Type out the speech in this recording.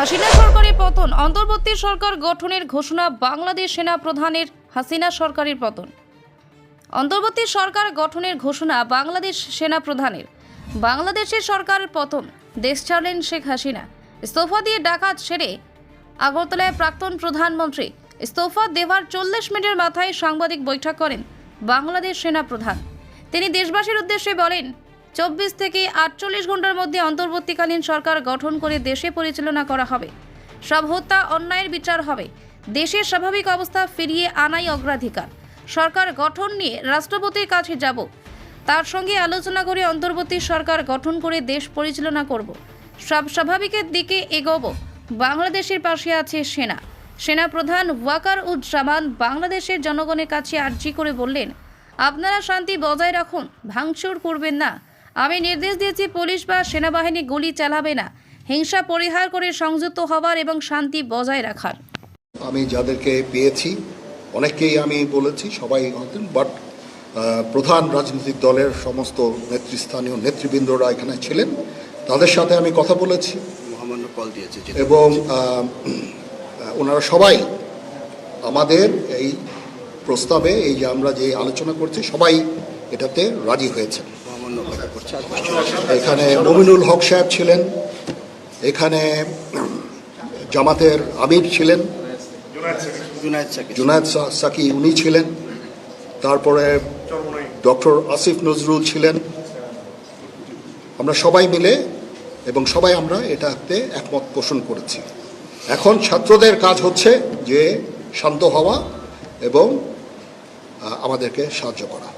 হাসিনা সরকারের পতন, অন্তর্বর্তী সরকার গঠনের ঘোষণা বাংলাদেশ সেনা প্রধানের হাসিনা সরকারের পতন। অন্তর্বর্তী সরকার গঠনের ঘোষণা বাংলাদেশ সেনা প্রধানের। বাংলাদেশের সরকারের পতন, দেশ ছাড়লেন শেখ হাসিনা। ইস্তফা দিয়ে ডাকাত সেরে আগরতলায় প্রাক্তন প্রধানমন্ত্রী। ইস্তফা দেওয়ার চল্লিশ মিনিটের মাথায় সাংবাদিক বৈঠক করেন বাংলাদেশ সেনা প্রধান। তিনি দেশবাসীর উদ্দেশ্যে বলেন চব্বিশ থেকে আটচল্লিশ ঘণ্টার মধ্যে অন্তর্বর্তীকালীন সরকার গঠন করে দেশে পরিচালনা করা হবে। সব হত্যা, অন্যায়ের বিচার হবে। দেশের স্বাভাবিক অবস্থা ফিরিয়ে আনাই অগ্রাধিকার। সরকার গঠন নিয়ে রাষ্ট্রপতির কাছে যাব। তার সঙ্গে আলোচনা করে অন্তর্বর্তী সরকার গঠন করে দেশ পরিচালনা করব। সব স্বাভাবিকের দিকে এগোব। বাংলাদেশের পাশে আছে সেনা। সেনা প্রধান ওয়াকার উজ্জামান বাংলাদেশের জনগণের কাছে আর্জি করে বললেন, আপনারা শান্তি বজায় রাখুন, ভাঙচুর করবেন না। আমি নির্দেশ দিয়েছি পুলিশ বা সেনাবাহিনী গুলি চালাবে না। হিংসা পরিহার করে সংযুক্ত হওয়ার এবং শান্তি বজায় রাখার। আমি যাদেরকে পেয়েছি অনেককেই আমি বলেছি সবাই বাট প্রধান রাজনৈতিক দলের সমস্ত নেতৃস্থানীয় নেতৃবৃন্দরা এখানে ছিলেন। তাদের সাথে আমি কথা বলেছি। মহামান্য কল দিয়েছে যেটা এবং ওনারা সবাই আমাদের এই প্রস্তাবে এই যে আমরা যে আলোচনা করছি সবাই এটাতে রাজি হয়েছেন। এখানে মমিনুল হক সাহেব ছিলেন, এখানে জামাতের আমির ছিলেন, জুনায়দ সাকি উনি ছিলেন, তারপরে ডক্টর আসিফ নজরুল ছিলেন। আমরা সবাই মিলে এবং সবাই আমরা এটাতে একমত পোষণ করেছি। এখন ছাত্রদের কাজ হচ্ছে যে শান্ত হওয়া এবং আমাদেরকে সাহায্য করা।